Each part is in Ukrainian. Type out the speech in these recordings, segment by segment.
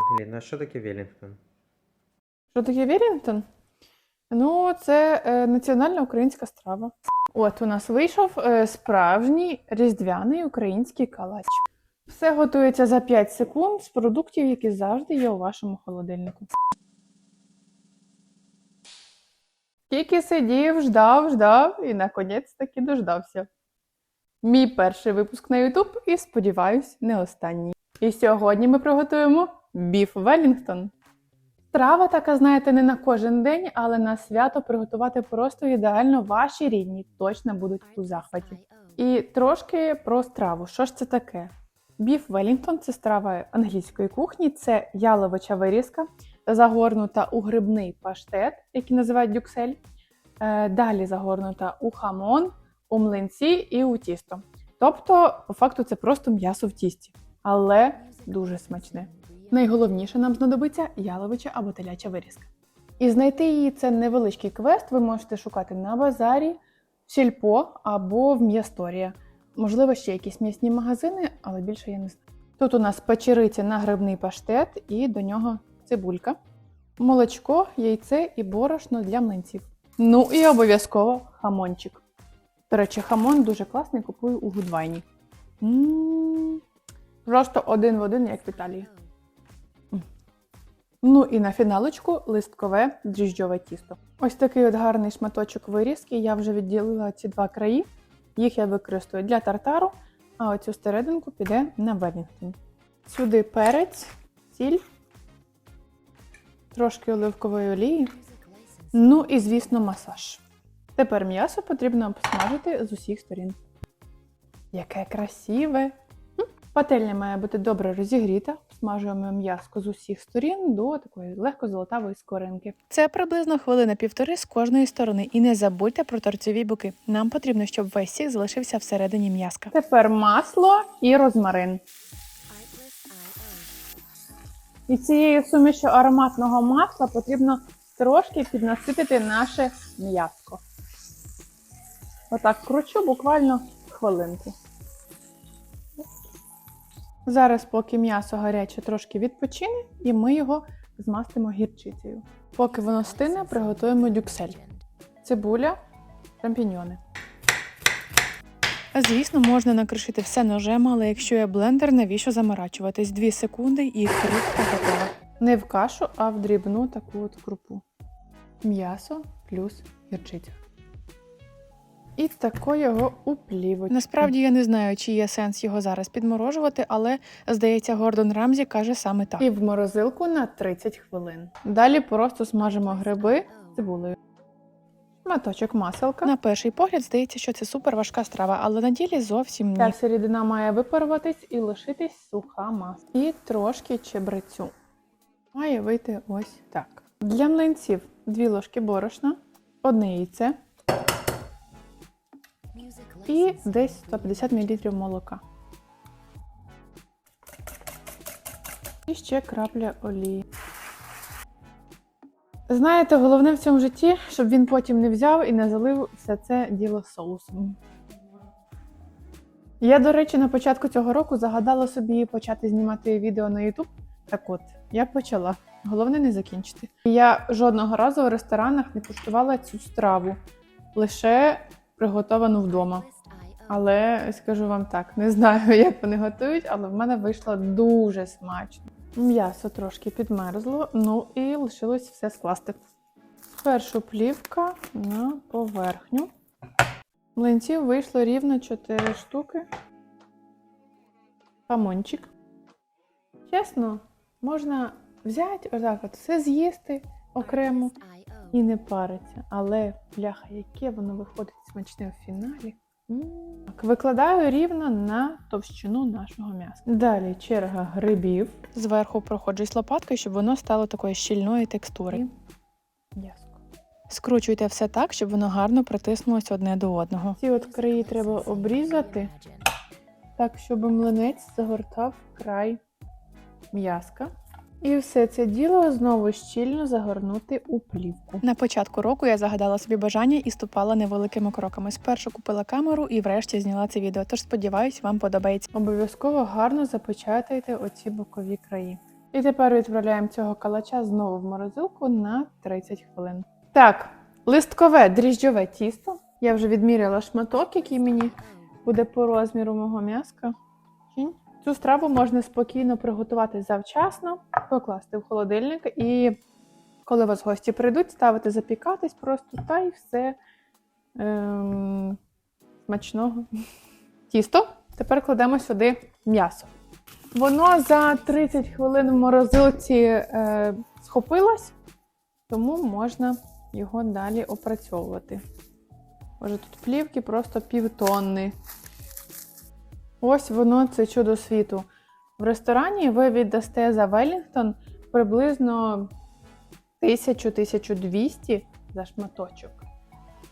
Ангеліна, а що таке Велінгтон? Що таке Вірінгтон? Ну, це е, національна українська страва. От у нас вийшов е, справжній різдвяний український калач. Все готується за 5 секунд з продуктів, які завжди є у вашому холодильнику. Тільки сидів, ждав, ждав і наконець таки дождався. Мій перший випуск на YouTube і, сподіваюсь, не останній. І сьогодні ми приготуємо біф Велінгтон. Страва така, знаєте, не на кожен день, але на свято приготувати просто ідеально ваші рідні точно будуть у захваті. І трошки про страву. Що ж це таке? Біф Велінгтон це страва англійської кухні, це яловича вирізка, загорнута у грибний паштет, який називають дюксель. Е, Далі загорнута у хамон, у млинці і у тісто. Тобто, по факту, це просто м'ясо в тісті, але дуже смачне. Найголовніше нам знадобиться яловича або теляча вирізка. І знайти її це невеличкий квест. Ви можете шукати на базарі, в сільпо або в м'ясторія. Можливо, ще якісь м'ясні магазини, але більше я не знаю. Тут у нас печериця на грибний паштет і до нього цибулька, молочко, яйце і борошно для млинців. Ну і обов'язково хамончик. До речі, хамон дуже класний, купую у Гудвайні. Просто один в один, як в Італії. Ну і на фіналочку листкове дріжджове тісто. Ось такий от гарний шматочок вирізки. Я вже відділила ці два краї. Їх я використаю для тартару, а оцю серединку піде на Велінгтон. Сюди перець, сіль, трошки оливкової олії. Ну і, звісно, масаж. Тепер м'ясо потрібно обсмажити з усіх сторін. Яке красиве! Пательня має бути добре розігріта. Смажуємо м'яско з усіх сторін до такої легко золотавої скоринки. Це приблизно хвилина півтори з кожної сторони. І не забудьте про торцеві боки. Нам потрібно, щоб весь сік залишився всередині м'язка. Тепер масло і розмарин. І цією сумішю ароматного масла потрібно трошки піднаситити наше м'яско. Отак кручу буквально хвилинку. Зараз, поки м'ясо гаряче трошки відпочине, і ми його змастимо гірчицею. Поки воно стине, приготуємо дюксель. Цибуля, шампіньйони. Звісно, можна накришити все ножем, але якщо є блендер, навіщо заморачуватись? Дві секунди і крихта готова. Не в кашу, а в дрібну таку от крупу. М'ясо плюс гірчиця. І тако його у плівочку. Насправді я не знаю, чи є сенс його зараз підморожувати, але здається, Гордон Рамзі каже саме так. І в морозилку на 30 хвилин. Далі просто смажимо гриби цибулею. Шматочок маселка. На перший погляд здається, що це супер важка страва, але на ділі зовсім ні. Ця вся рідина має випаруватись і лишитись суха маса. І трошки чебрецю. Має вийти ось так. Для млинців 2 ложки борошна, одне яйце і десь 150 мл молока. І ще крапля олії. Знаєте, головне в цьому житті, щоб він потім не взяв і не залив все це діло соусом. Я, до речі, на початку цього року загадала собі почати знімати відео на YouTube. Так от, я почала. Головне не закінчити. Я жодного разу в ресторанах не куштувала цю страву, лише приготовану вдома. Але скажу вам так, не знаю, як вони готують, але в мене вийшло дуже смачно. М'ясо трошки підмерзло, ну і лишилось все скласти. Спершу плівка на поверхню. Млинців вийшло рівно 4 штуки. Хамончик. Чесно, можна взяти отак от все з'їсти окремо і не париться. Але бляха, яке воно виходить смачне в фіналі. Викладаю рівно на товщину нашого м'яса. Далі черга грибів. Зверху проходжусь лопаткою, щоб воно стало такої щільної текстури. М'яско. Скручуйте все так, щоб воно гарно притиснулося одне до одного. Ці от краї треба обрізати, так, щоб млинець загортав край м'яска. І все це діло знову щільно загорнути у плівку. На початку року я загадала собі бажання і ступала невеликими кроками. Спершу купила камеру і врешті зняла це відео. Тож сподіваюсь, вам подобається. Обов'язково гарно запечатайте оці бокові краї. І тепер відправляємо цього калача знову в морозилку на 30 хвилин. Так, листкове дріжджове тісто. Я вже відміряла шматок, який мені буде по розміру мого м'яска. Цю страву можна спокійно приготувати завчасно, покласти в холодильник і коли вас гості прийдуть, ставити запікатись просто та й все ем, смачного. Тісто. Тепер кладемо сюди м'ясо. Воно за 30 хвилин в морозилці е, схопилось, тому можна його далі опрацьовувати. Боже, тут плівки просто півтонни. Ось воно це чудо світу. В ресторані ви віддасте за Велінгтон приблизно 1000-1200 за шматочок.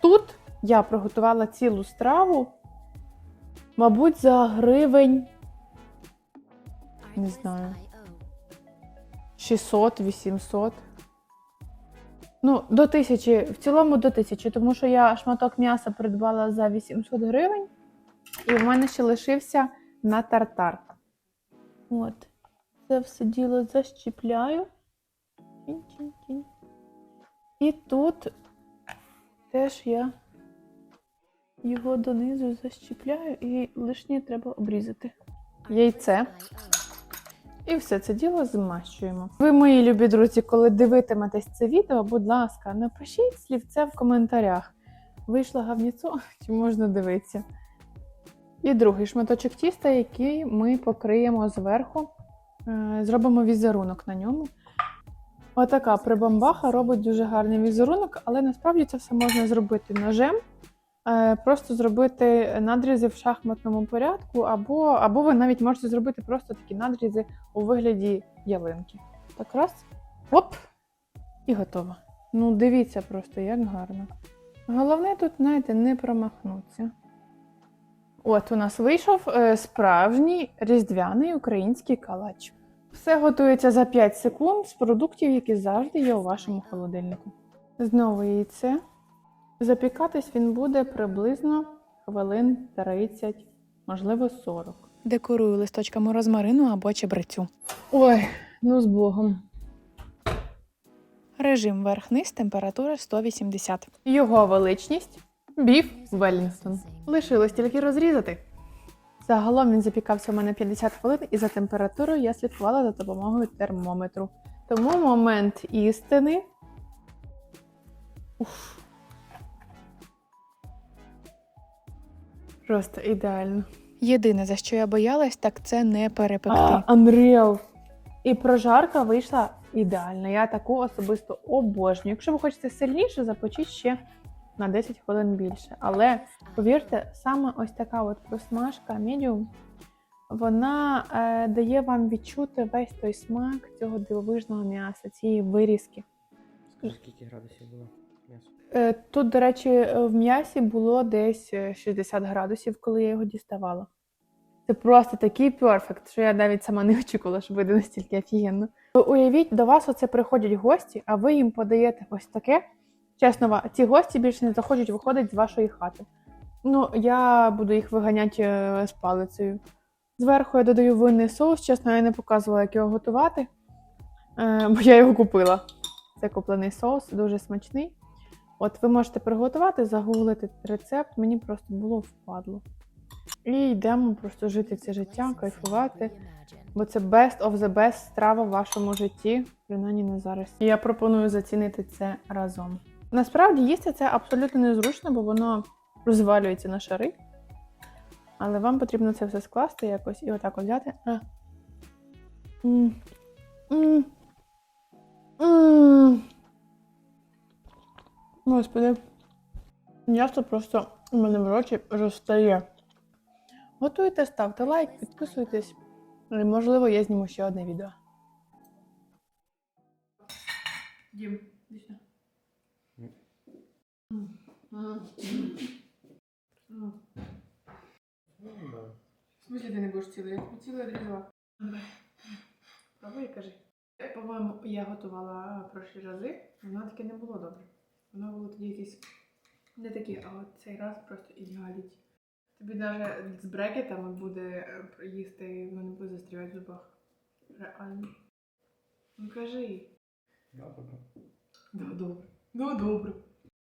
Тут я приготувала цілу страву, мабуть, за гривень, не знаю, 600-800. Ну, до тисячі, в цілому до тисячі, тому що я шматок м'яса придбала за 800 гривень, і в мене ще лишився на тартар. От. Це все діло защіпляю. І тут теж я його донизу защіпляю і лишнє треба обрізати. Яйце. І все це діло змащуємо. Ви, мої любі друзі, коли дивитиметесь це відео, будь ласка, напишіть слівце в коментарях. Вийшло гавніцо, чи можна дивитися. І другий шматочок тіста, який ми покриємо зверху, Е, зробимо візерунок на ньому. Отака прибамбаха робить дуже гарний візерунок, але насправді це все можна зробити ножем. Е, Просто зробити надрізи в шахматному порядку, або, або ви навіть можете зробити просто такі надрізи у вигляді ялинки. Так раз, оп, і готово. Ну, дивіться просто, як гарно. Головне тут, знаєте, не промахнутися. От у нас вийшов е, справжній різдвяний український калач. Все готується за 5 секунд з продуктів, які завжди є у вашому холодильнику. Знову яйце. Запікатись він буде приблизно хвилин 30, можливо 40. Декорую листочками розмарину або чебрецю. Ой, ну з Богом. Режим верх-низ, температура 180. Його величність біф Веллінгтон. Лишилось тільки розрізати. Загалом він запікався у мене 50 хвилин, і за температурою я слідкувала за допомогою термометру. Тому момент істини. Уф. Просто ідеально. Єдине, за що я боялась, так це не перепекти. Unreal. І прожарка вийшла ідеальна. Я таку особисто обожнюю. Якщо ви хочете сильніше, започіть ще на 10 хвилин більше. Але повірте, саме ось така от просмажка медіум, вона е, дає вам відчути весь той смак цього дивовижного м'яса, цієї вирізки. Скільки градусів було м'ясо? Е, тут, до речі, в м'ясі було десь е, 60 градусів, коли я його діставала. Це просто такий перфект, що я навіть сама не очікувала, що буде настільки офігенно. Уявіть, до вас оце приходять гості, а ви їм подаєте ось таке. Чесно, ці гості більше не захочуть виходити з вашої хати. Ну, я буду їх виганяти е, з палицею. Зверху я додаю винний соус, чесно, я не показувала, як його готувати, е, бо я його купила. Це куплений соус, дуже смачний. От ви можете приготувати, загуглити рецепт, мені просто було впадло. І йдемо просто жити це життя, кайфувати, бо це best of the best страва в вашому житті, принаймні на зараз. І я пропоную зацінити це разом. Насправді їсти це абсолютно незручно, бо воно розвалюється на шари. Але вам потрібно це все скласти якось і отак от взяти. А. Господи. М'ясо просто у мене в роті розстає. Готуйте, ставте лайк, підписуйтесь. Можливо, я зніму ще одне відео. Дім, дійсно. В смысле ти не будеш цілий? Я тобі цілий відрізала. Пробуй і кажи. По-моєму, я готувала прошлі рази, воно таке не було добре. Воно було тоді якесь не таке, а от цей раз просто ідеаліть. Тобі навіть з брекетами буде їсти, і воно не буде застрівати в зубах. Реально. Ну кажи. Да, добре. Да, добре. Да, добре.